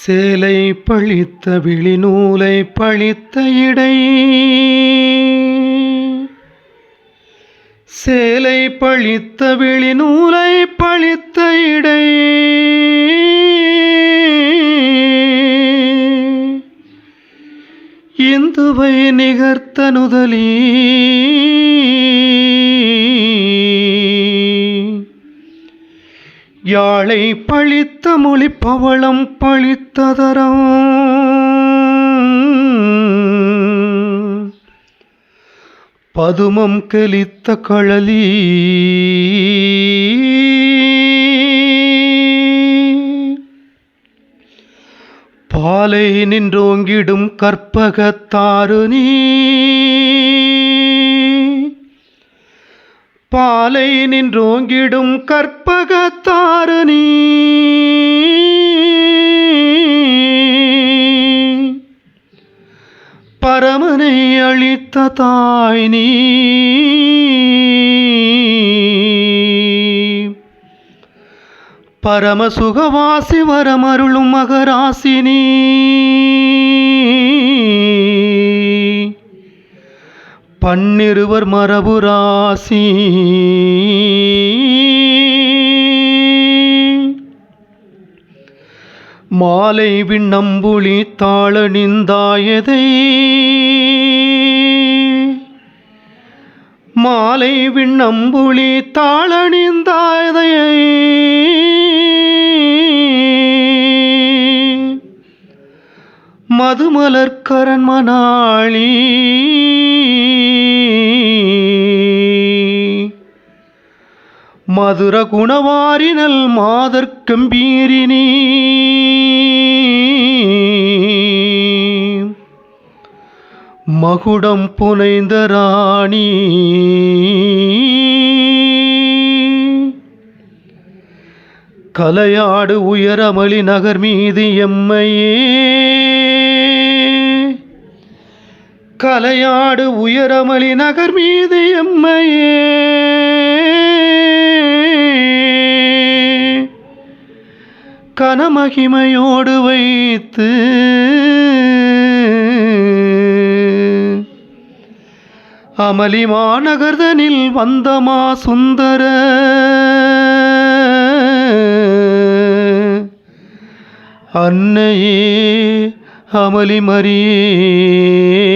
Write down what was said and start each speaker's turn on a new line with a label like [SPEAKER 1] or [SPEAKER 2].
[SPEAKER 1] சேலை பழித்த விழிநூலை பழித்த இடை. சேலை பழித்த விழிநூலை பழித்த இடை. இந்துவை நிகர்த்த நுதலீ யாழை பழித்த மொழி பவளம் பழித்ததரம். பதுமம் கெளித்த கழலி. பாலை நின்றோங்கிடும் கற்பகத்தாரு நீ பாலை நின்றோங்கிடும் கற்பகத்தாரு நீ. பரமனை அளித்த தாய் நீ. பரமசுகவாசி வரமருளும் மகராசினி பன்னிருவர் மரபு ராசி மாலை விண்ணம்புளி தாளணிந்தாயதை மாலை விண்ணம்புளி தாளணிந்தாயதையை மதுமலர்கரன் மணாளி. மதுர குணவாரினல் மாதர்க்கம்பீரினி மகுடம் புனைந்த ராணி. கலையாடு உயரமளி நகர் மீது எம்மையே. கலையாடு உயரமளி நகர் மீது எம்மையே. கனமகிமையோடு வைத்து அமளி மாநகர்தனில் வந்தமா சுந்தர அன்னையே அமளி மரியே